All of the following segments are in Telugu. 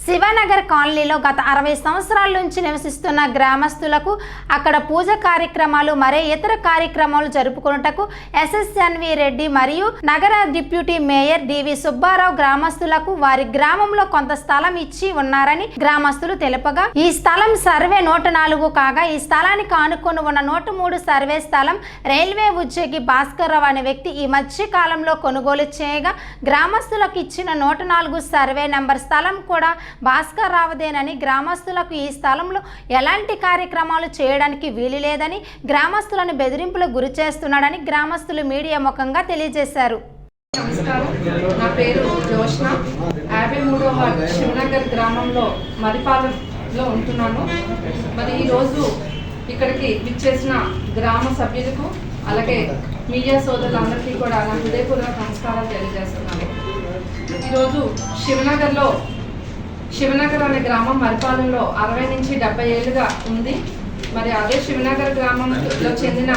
శివనగర్ కాలనీలో గత అరవై సంవత్సరాల నుంచి నివసిస్తున్న గ్రామస్తులకు అక్కడ పూజ కార్యక్రమాలు మరే ఇతర కార్యక్రమాలు జరుపుకున్నటకు ఎస్ఎస్ఎన్వి రెడ్డి మరియు నగర డిప్యూటీ మేయర్ డివి సుబ్బారావు గ్రామస్తులకు వారి గ్రామంలో కొంత స్థలం ఇచ్చి ఉన్నారని గ్రామస్తులు తెలుపగా ఈ స్థలం సర్వే నూట నాలుగు కాగా ఈ స్థలానికి ఆనుకొని ఉన్న నూట మూడు సర్వే స్థలం రైల్వే ఉద్యోగి భాస్కర్ రావు అనే వ్యక్తి ఈ మధ్య కాలంలో కొనుగోలు చేయగా గ్రామస్తులకు ఇచ్చిన నూట నాలుగు సర్వే నంబర్ స్థలం కూడా భాస్కర్ రావుదేనని గ్రామస్తులకు ఈ స్థలంలో ఎలాంటి కార్యక్రమాలు చేయడానికి వీలు లేదని గ్రామస్తులను బెదిరింపులకు గురి చేస్తున్నాడని గ్రామస్తులు మీడియా ముఖంగా తెలియజేశారు. నమస్కారం. నా పేరు జోష్న యాభై మూడవ శివనగర్ గ్రామంలో మరిపాలెంలో ఉంటున్నాను. మరి ఈరోజు ఇక్కడికి విచ్చేసిన గ్రామ సభ్యులకు అలాగే మీడియా సోదరులందరికీ కూడా నా హృదయపూర్వక నమస్కారాలు తెలియజేస్తున్నాను. ఈరోజు శివనగర్లో శివనగర్ అనే గ్రామం మరిపాలెంలో అరవై నుంచి డెబ్బై ఏళ్ళుగా ఉంది. మరి అదే శివనగర్ గ్రామంలో చెందిన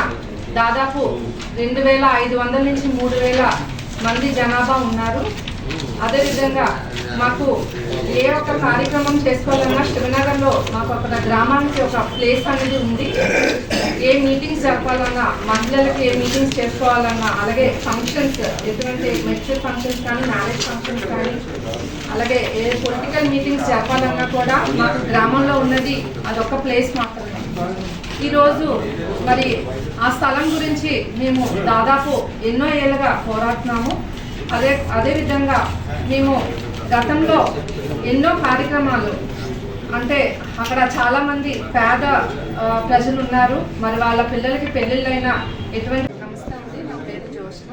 దాదాపు రెండు వేల ఐదు వందల నుంచి మూడు వేల మంది జనాభా ఉన్నారు. అదేవిధంగా మాకు ఏ ఒక్క కార్యక్రమం చేసుకోవాలన్నా శివనగర్లో మాకు అక్కడ గ్రామానికి ఒక ప్లేస్ అనేది ఉంది. ఏ మీటింగ్స్ జరపాలన్నా మహిళలకి ఏ మీటింగ్స్ చేసుకోవాలన్నా అలాగే ఫంక్షన్స్ ఎటువంటి మెచ్యూర్ ఫంక్షన్స్ కానీ మ్యారేజ్ ఫంక్షన్స్ కానీ అలాగే ఏ పొలిటికల్ మీటింగ్స్ జరపాలన్నా కూడా మాకు గ్రామంలో ఉన్నది అదొక ప్లేస్ మాత్రమే. ఈరోజు మరి ఆ స్థలం గురించి మేము దాదాపు ఎన్నో ఏళ్ళుగా పోరాడుతున్నాము. అదే అదేవిధంగా మేము గతంలో ఎన్నో కార్యక్రమాలు అంటే అక్కడ చాలామంది పేద ప్రజలు ఉన్నారు. మరి వాళ్ళ పిల్లలకి పెళ్ళిళ్ళైన ఎటువంటి నమస్తే అండి నా పేరు జోష్న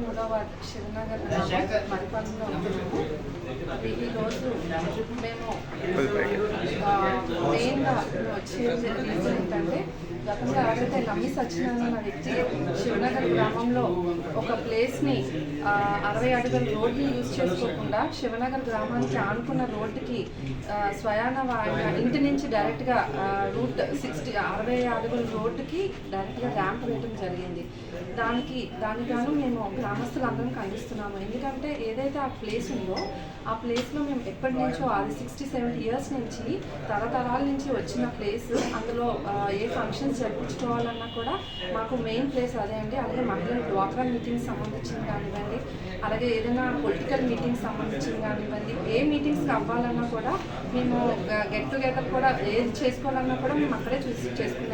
మూడవ వార్డు శివనగర్ గ్రామం మరిపల్లిలో ఉంటున్నాము ఈరోజు మేము మెయిన్గా వచ్చే రీజన్ ఏంటంటే గతంలో ఎవరైతే నమ్మి సత్యనారాయణ వ్యక్తి శివనగర్ గ్రామంలో ఒక ప్లేస్ని అరవై అడుగుల రోడ్ని యూజ్ చేసుకోకుండా శివనగర్ గ్రామానికి ఆనుకున్న రోడ్డుకి స్వయాన ఆయన ఇంటి నుంచి డైరెక్ట్గా రూట్ సిక్స్టీ అరవై అడుగుల రోడ్డుకి డైరెక్ట్గా ర్యాంప్ వేయడం జరిగింది. దానికి దానికి గాను మేము గ్రామస్తులందరం ఖండిస్తున్నాము. ఎందుకంటే ఏదైతే ఆ ప్లేస్ ఉందో ఆ ప్లేస్లో మేము ఎప్పటి నుంచో అది సిక్స్టీ సెవెంటీ ఇయర్స్ నుంచి తరతరాల నుంచి వచ్చిన ప్లేస్ అందులో ఏ ఫంక్షన్స్ జరిపించుకోవాలన్నా కూడా మాకు మెయిన్ ప్లేస్ అదే అండి. అలాగే మహిళల డ్వాక్రా మీటింగ్స్ సంబంధించింది కానివ్వండి అలాగే ఏదైనా పొలిటికల్ మీటింగ్స్ సంబంధించింది కానివ్వండి ఏ మీటింగ్స్ అవ్వాలన్నా కూడా మేము గెట్ టుగెదర్ కూడా ఏది చేసుకోవాలన్నా కూడా మేము అక్కడే చూసి చేసుకుంటాం.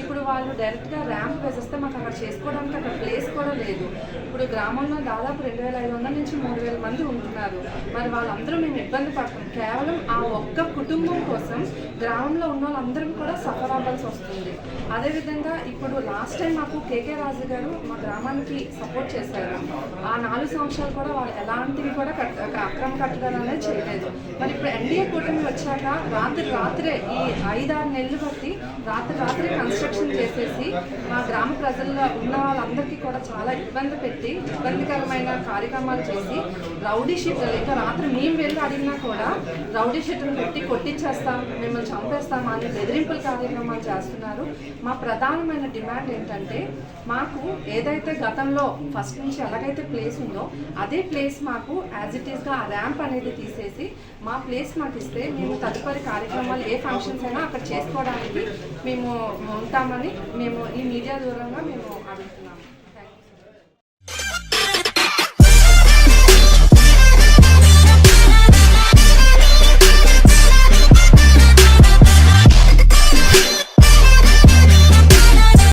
ఇప్పుడు వాళ్ళు డైరెక్ట్గా ర్యాంప్ వేసేస్తే మాకు అక్కడ చేసుకోవడానికి అక్కడ ప్లేస్ కూడా లేదు. ఇప్పుడు గ్రామంలో దాదాపు రెండు వేల ఐదు వందల నుంచి మూడు వేల మంది ఉంటున్నారు మరి వాళ్ళందరూ మేము ఇబ్బంది పడతాం కేవలం ఆ ఒక్క కుటుంబం కోసం గ్రామంలో ఉన్న వాళ్ళందరం కూడా సఫర్ అవ్వాల్సి వస్తుంది. అదేవిధంగా ఇప్పుడు లాస్ట్ టైం మాకు కేకే రాజు గారు మా గ్రామానికి సపోర్ట్ చేశారు. ఆ నాలుగు సంవత్సరాలు కూడా వాళ్ళు ఎలాంటివి కూడా కట్ అక్రమ కట్టడాలు అనేది చేయలేదు. మరి ఇప్పుడు ఎన్డీఏ కూటమి వచ్చాక రాత్రి రాత్రే ఈ ఐదారు నెలలు బట్టి రాత్రి రాత్రే కన్స్ట్రక్షన్ చేసేసి మా గ్రామ ప్రజల్లో ఉన్న వాళ్ళందరికీ కూడా చాలా ఇబ్బంది పెట్టి ఇబ్బందికరమైన కార్యక్రమాలు చేసి రౌడీ ఇంకా రాత్రి మేము వెళ్ళి అడిగినా కూడా రౌడీ షీట్లు పెట్టి కొట్టించేస్తాం మిమ్మల్ని చంపేస్తాం అని బెదిరింపుల కార్యక్రమాలు చేస్తున్నారు. మా ప్రధానమైన డిమాండ్ ఏంటంటే మాకు ఏదైతే గతంలో ఫస్ట్ నుంచి ఎలాగైతే ప్లేస్ ఉందో అదే ప్లేస్ మాకు యాజ్ ఇట్ ఈస్గా ఆ ర్యాంప్ అనేది తీసేసి మా ప్లేస్ మాకు ఇస్తే మేము తదుపరి కార్యక్రమాలు ఏ ఫంక్షన్స్ అయినా అక్కడ చేసుకోవడానికి మేము ఉంటామని మేము ఈ మీడియా దూరంగా మేము అడుగుతున్నాము.